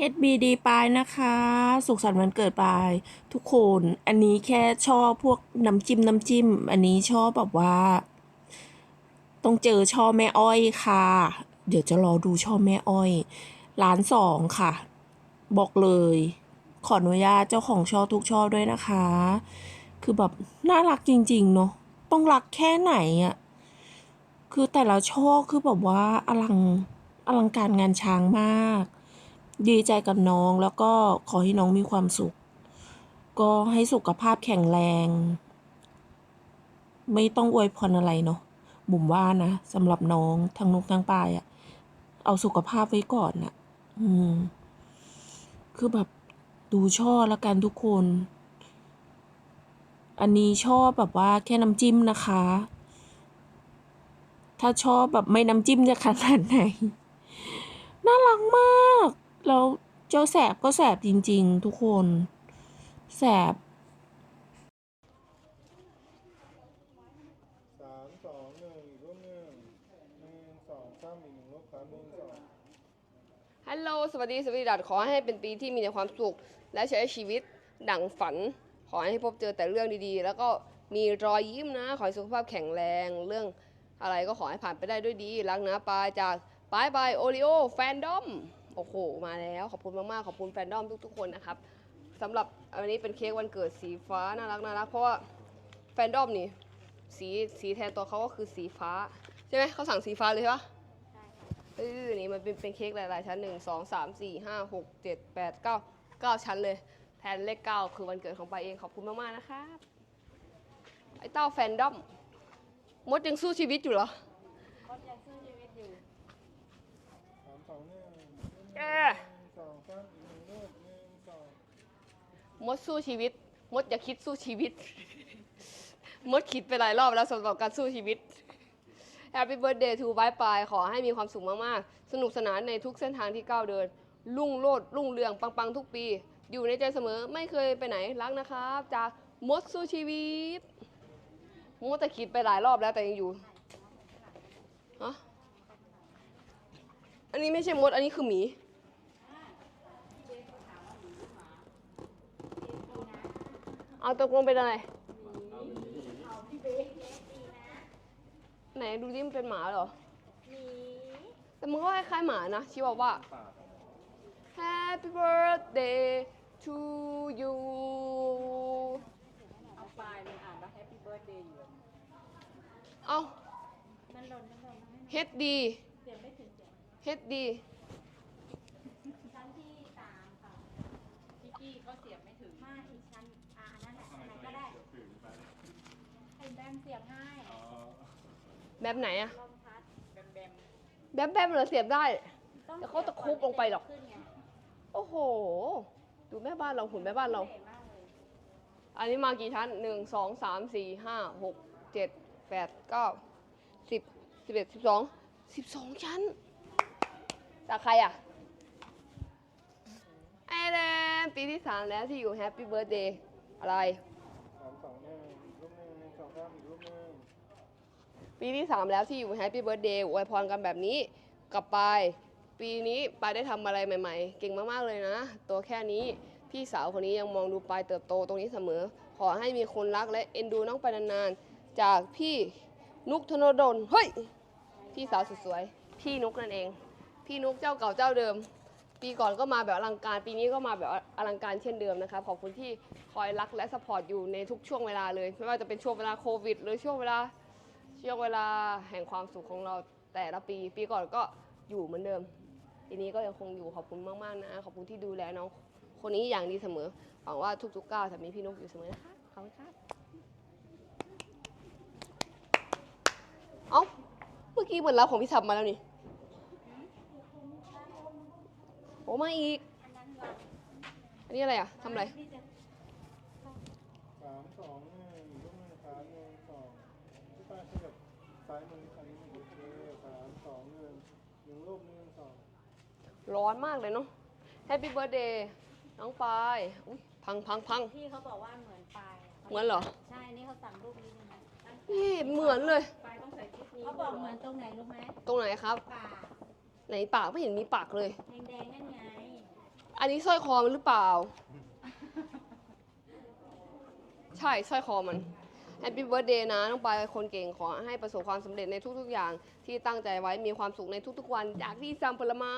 HBD ปายนะคะ สุขสันต์วันเกิดปาย ทุกคน อันนี้แค่ชอบพวกน้ำจิ้มน้ำจิ้ม อันนี้ชอบแบบว่า ต้องเจอช่อแม่อ้อยค่ะ เดี๋ยวจะรอดูช่อแม่อ้อยร้านสองค่ะ บอกเลย ขออนุญาตเจ้าของช่อทุกช่อด้วยนะคะ คือแบบน่ารักจริง ๆ เนาะต้องรักแค่ไหนอะคือแต่ละช่อคือแบบว่าอลังอลังการงานช้างมาก ดีใจกับน้องแล้วก็ขอให้น้องมีความสุข ก็ให้สุขภาพแข็งแรง ไม่ต้องอวยพรอะไรเนาะบุ๋มว่านะสำหรับน้องทั้งนกทั้งปายอะเอาสุขภาพไว้ก่อนนะอืม คือแบบดูช่อแล้วกันทุกคน อันนี้ชอบแบบว่าแค่น้ำจิ้มนะคะ ถ้าชอบแบบไม่น้ำจิ้มจะขนาดไหน น่ารักมาก แล้วเจ้าแสบก็แสบจริง ๆ ทุกคน แสบสามสองหนึ่งอีกรูปหนึ่งหนึ่งสองสามอีกหนึ่งรูปครับหนึ่งสอง ฮัลโหล สวัสดี สวัสดีดัดขอให้เป็นปีที่มีแต่ความสุข และใช้ชีวิตดั่งฝัน ขอให้พบเจอแต่เรื่องดีๆ แล้วก็มีรอยยิ้มนะ ขอให้สุขภาพแข็งแรง เรื่องอะไรก็ขอให้ผ่านไปได้ด้วยดี รักนะปายจากปายบายโอริโอแฟนดอม โอ้โห มาแล้วขอบคุณมากๆ ขอบคุณแฟนดอมทุกๆคนนะครับสำหรับอันนี้เป็นเค้กวันเกิดสีฟ้าน่ารักน่ารักเพราะว่าแฟนดอมนี่สีสีแทนตัวเขาก็คือสีฟ้า ใช่ไหมเขาสั่งสีฟ้าเลยใช่ปะเออนี่มันเป็นเป็นเค้กหลายๆ ชั้นหนึ่งสองสามสี่ห้าหกเจ็ดแปดเก้าเก้าชั้นเลยแทนเลขเก้าคือวันเกิดของปาเองขอบคุณมากๆนะครับไอ้เต้าแฟนดอมมดยังสู้ชีวิตอยู่เหรอสามสองหนึ่ง เอ ห อ นึ่งสองสามอีกหนึ่งรูปหนึ่งสอง มดสู้ชีวิต มดอย่าคิดสู้ชีวิต มดคิดไปหลายรอบแล้วสำหรับการสู้ชีวิต Happy Birthday to บายปายขอให้มีความสุขมากๆ สนุกสนานในทุกเส้นทางที่ก้าวเดิน รุ่งโรดรุ่งเรืองปังๆ ทุกปี อยู่ในใจเสมอไม่เคยไปไหนรักนะครับ จากมดสู้ชีวิต มดแต่คิดไปหลายรอบแล้วแต่ยังอยู่ฮะอันนี้ไม่ใช่มดอันนี้คือหมี เอาตกลงเป็นอะไร ไหนดูดิมันเป็นหมาเหรอ แต่มันก็คล้ายๆหมานะชิวาว่า Happy birthday to you เอาปลายมันอ่านว่า Happy Birthday อยู่เอา มันหล่นมันหล่นมันเฮ็ดดีเสียงไม่ถึงเสียงเฮ็ดดี ชั้นที่สามค่ะพี่กี้ก็เสียงไม่ถึงมาอีกชั้นอ่าอันนั่นแหละอันไหนก็ได้ไอ้แบม เสียงง่ายแบบไหนอะลมพัดแบมแบมแบบแบบเหรอเสียบได้ ต้องเดี๋ยวเขาจะคุบลงไปหรอก ขึ้นไงโอ้โห ดูแม่บ้านเราหุ่นแม่บ้านเราเก๋มากเลยอันนี้มากี่ชั้นหนึ่งสองสามสี่ห้าหกเจ็ดแปดเก้าสิบสิบเอ็ดสิบสองสิบสองชั้น จากใครอะ ไอแรมปีที่สามแล้วที่อยู่แฮปปี้เบิร์ดเดย์อะไร สามสองหนึ่งอีกรูป หนึ่งหนึ่งสองอีกรูปหนึงปีที่สามแล้วที่อยู่แฮปปี้เบิร์ดเดย์อวยพรกันแบบนี้กลับไปปีนี้ปายได้ทำอะไรใหม่ๆ เก่งมากๆเลยนะ ตัวแค่นี้พี่สาวคนนี้ยังมองดูปายเติบโตตรงนี้เสมอ ขอให้มีคนรักและเอ็นดูน้องไปนานๆ จากพี่นุกธนดลเฮ้ย พี่สาวสุดสวย พี่นุกนั่นเอง พี่นุกเจ้าเก่าเจ้าเดิม ปีก่อนก็มาแบบอลังการปีนี้ก็มาแบบอลังการเช่นเดิมนะครับขอบคุณที่คอยรักและสปอร์ตอยู่ในทุกช่วงเวลาเลย ไม่ว่าจะเป็นช่วงเวลาโควิด หรือช่วงเวลาช่วงเวลาแห่งความสุขของเราแต่ละปี ปีก่อนก็อยู่เหมือนเดิม ปีนี้ก็ยังคงอยู่ขอบคุณมากๆนะขอบคุณที่ดูแลน้องคนนี้อย่างดีเสมอหวังว่าทุกๆก้าวจะมีพี่นุกอยู่เสมอนะคะขอบคุณครับเอ้าเมื่อกี้เหมือนรับของพี่ทับมาแล้วนี่ โอ้มาอีก อันนี้อะไรอะทำอะไรสามสองหนึ่งอีกรูปหนึ่งครับหนึ่งสองพี่ป้าขยับซ้ายมืออันนี้โอเคสามสองหนึ่งหนึ่งรูปหนึ่งสองร้อนมากเลยเนาะ Happy Birthday น้องปายอุ๊ยพังพังพังพี่เขาบอกว่าเหมือนปลายเหมือนเหรอ ใช่ นี่เขาสั่งรูปนี้เลยนะนี่เหมือนเลย ปลายต้องใส่ชุดนี้เขาบอกเหมือนตรงไหนรู้ไหมตรงไหนครับ ปากไหนปากไม่เห็นมีปากเลย แดงๆนั่นไง อันนี้สร้อยคอมันหรือเปล่า ใช่สร้อยคอมัน Happy Birthday นะน้องปายคนเก่งขอให้ประสบความสำเร็จในทุกๆอย่าง ที่ตั้งใจไว้มีความสุขในทุกๆวัน จากที่จำผลไม้